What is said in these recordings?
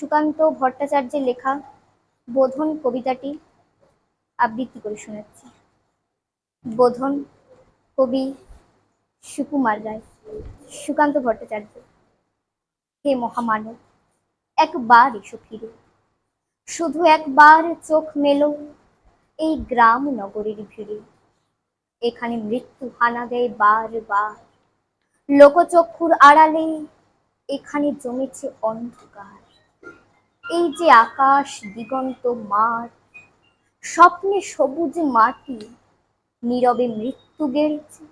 সুকান্ত ভট্টাচার্যের লেখা বোধন কবিতাটি আবৃত্তি করে শোনাচ্ছি। বোধন কবি সুকুমার রায়, সুকান্ত ভট্টাচার্য। হে মহামানব, একবার এসো ফিরে। শুধু একবার চোখ মেলো এই গ্রাম নগরীর ভিড়ে। এখানে মৃত্যু হানা দেয় বার বার লোকচক্ষুর আড়ালে এখানে জমেছে অন্ধকার। এই যে আকাশ, দিগন্ত, মাঠ, স্বপ্নে সবুজ মাটি, নীরবে মৃত্যু গেড়েছে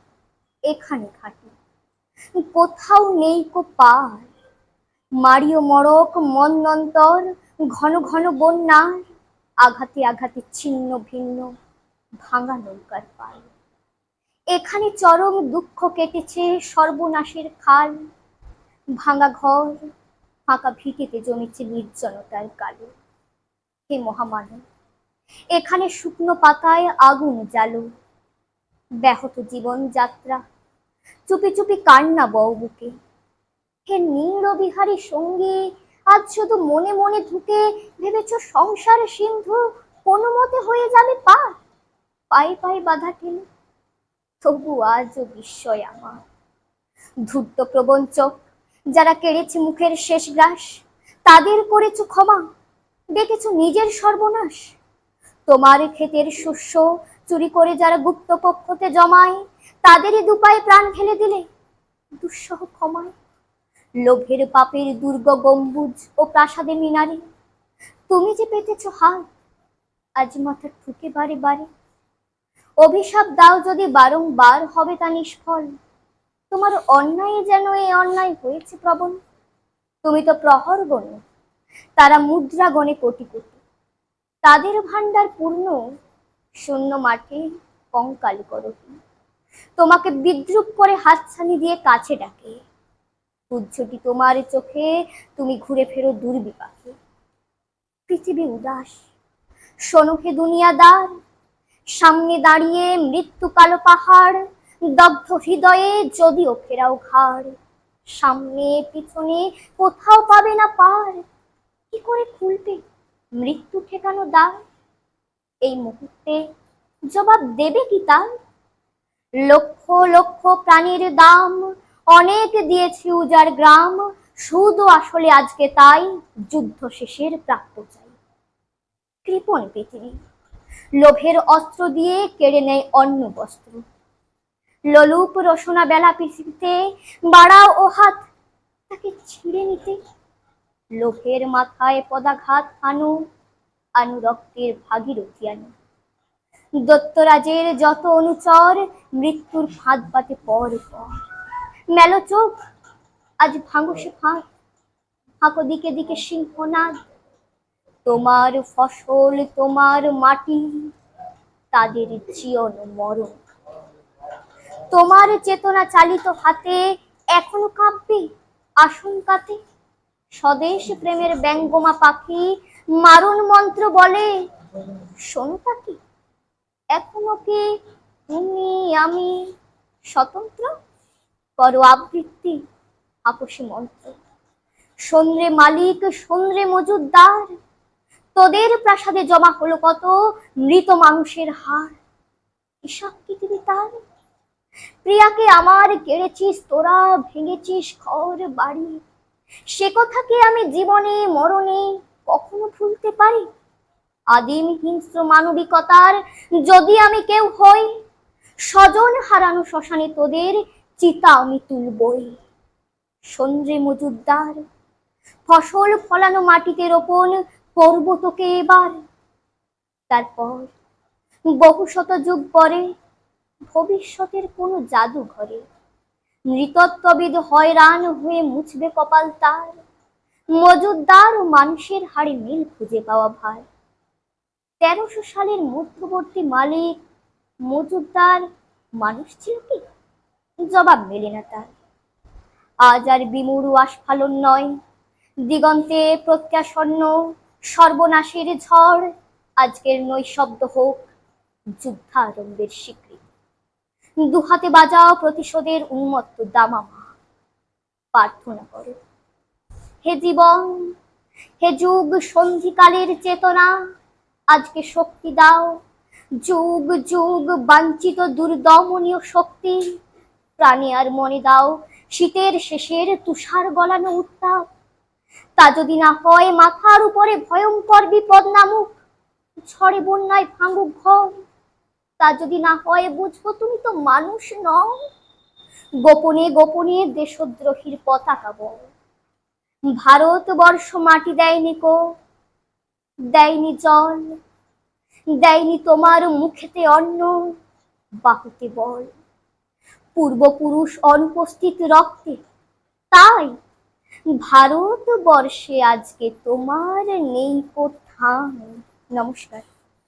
এখানে খাটি। কোথাও নেই কো পার। মারিও মরক মন্নন্তর, ঘন ঘন বন্যার, আঘাতে আঘাতে ছিন্ন ভিন্ন, ভাঙা নৌকার পাল এখানে চরম দুঃখ কেটেছে সর্বনাশের খাল, ভাঙা ঘর ফাঁকা ভিটেতে জমেছে নির্জনতার কালো হে মহামানব, এখানে শুকনো পাতায় আগুন জ্বালো। ব্যাহত জীবন যাত্রা চুপি চুপি কান্না বউ বুকে। হে নীল বিহারী সঙ্গী, আজ শুধু মনে মনে ধুকে ভেবেছ সংসার সিন্ধু কোনো মতে হয়ে যাবে পা পায়ে পায়ে বাধা ঠেলে, তবু আজও বিস্ময় আমার। ধূর্ত প্রবঞ্চক যারা কেড়েছে মুখের শেষ গ্রাস, তাদের করেছ ক্ষমা, ডেকেছ নিজের সর্বনাশ। তোমার ক্ষেতের শস্য চুরি করে যারা গুপ্ত কক্ষতে জমায়, তাদেরই দুপায়ে প্রাণ ঢেলে দিলে দুঃসহ ক্ষমায় লোভের পাপের দুর্গ গম্বুজ ও প্রাসাদে মিনারে, তুমি যে পেতেছ হাল, আজ মাথা ঠুকে বারে বারে। অভিশাপ দাও যদি বারংবার হবে তা নিষ্ফল। তোমার অন্যায় যেন এই অন্যায় হয়েছে প্রবণ। তুমি তো প্রহর গণে, তারা মুদ্রা গণে কোটি কোটি। তাদের ভান্ডার পূর্ণ, শূন্য মাঠে কঙ্কাল করো তোমাকে বিদ্রুপ করে হাতছানি দিয়ে কাছে ডাকে। উজ্জ্বটি তোমার চোখে, তুমি ঘুরে ফেরো দুর্বিপাকে। পৃথিবী উদাস হে দুনিয়াদার, সামনে দাঁড়িয়ে মৃত্যু কালো পাহাড়। দগ্ধ হৃদয়ে যদিও ফেরাও ঘাড়, সামনে, পিছনে, কোথাও পাবে না পার। কি করে খুলবে? মৃত্যু ঠেকানো দ্বার। এই মুহূর্তে জবাব দেবে কি তার? লক্ষ লক্ষ প্রাণীর দাম, অনেক দিয়েছি উজার গ্রাম। শুধু আসলে আজকে তাই, যুদ্ধ শেষের প্রাপ্য চাই। কৃপণ পৃথিবী। লোভের অস্ত্র দিয়ে কেড়ে নেয় অন্য বস্ত্র। ললুপ রসনা বেলা পৃথিবীতে বাড়াও ও হাত, তাকে ছিঁড়ে নিতে। লোকের মাথায় পদাঘাত আনু আনু রক্তের ভাগীরথী আনু। দত্তরাজের যত অনুচর, মৃত্যুর ফাঁদ পাতে পর পর। মেলো চোখ, আজ ভাঙো সে ফাঁক ফাঁকো দিকে দিকে সিংহনাদ তোমার ফসল, তোমার মাটি, তাদের জীবন মরণ। তোমার চেতনা চালিত হাতে এখনও কাঁপবে আশঙ্কাতে। স্বদেশ প্রেমের ব্যঙ্গমা পাখি মারণ মন্ত্র বলে শোনো পাখি এখনও কি তুমি আমি স্বতন্ত্র? করো আবৃত্তি আপসী মন্ত্র। সন্দ্রে মালিক, সন্দ্রে মজুদ্দার তোদের প্রাসাদে জমা হলো কত মৃত মানুষের হার। হিসাব কি দিবি তার প্রিয়াকে আমার কেড়েছিস, তোরা ভেঙেছিস ঘর, বাড়ি। সে কথা কি আমি জীবনে, মরণে কখনো ভুলতে পারি? আদিম হিংস্র মানবিকতার যদি আমি কেউ হই, স্বজন হারানো শ্মশানে তোদের চিতা আমি তুলবই। সন্দ্রে মজুদ্দার ফসল ফলানো মাটিতে রোপণ করব তোকে এবার। তারপর বহু শত যুগ পরে ভবিষ্যতের কোনো জাদুঘরে মৃতত্ববিদ হয়রান হয়ে মুছবে কপাল তার। মজুদ্দার ও মানুষের হাড়ে মিল খুঁজে পাওয়া ভার। তেরোশো সালের মধ্যবর্তী মালিক মজুদ্দার মানুষ ছিল কি? জবাব মেলে না তার। আজ আর বিমুরু আস্ফালন নয়। দিগন্তে প্রত্যাসন্ন সর্বনাশের ঝড়। আজকের নৈশব্দ হোক, যুদ্ধারম্ভের স্বীকৃতি। দুহাতে বাজাও প্রতিশোধের উন্মত্ত দামামা প্রার্থনা করো। হে জীবন, হে যুগ, সন্ধিকালের চেতনা, আজকে শক্তি দাও। যুগ যুগ, বাঞ্ছিত, দুর্দমনীয় শক্তি, প্রাণে আর মনে দাও, শীতের শেষের তুষার গলানো উত্তাপ। তা যদি না হয়, মাথার উপরে ভয়ঙ্কর বিপদ নামুক, ঝড়ে বন্যায় ভাঙুক ঘর। তা যদি না হয় বুঝব তুমি তো মানুষ নও। গোপনে গোপনে দেশদ্রোহীর পতাকা বল। ভারতবর্ষ মাটি দেয়নি কো, দেয়নি জল, দেয়নি তোমার মুখেতে অন্ন, বাহুতে বল। পূর্বপুরুষ অনুপস্থিত রক্তে, তাই ভারতবর্ষে আজকে তোমার নেই কোথাও। নমস্কার।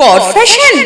কর ফ্যাশন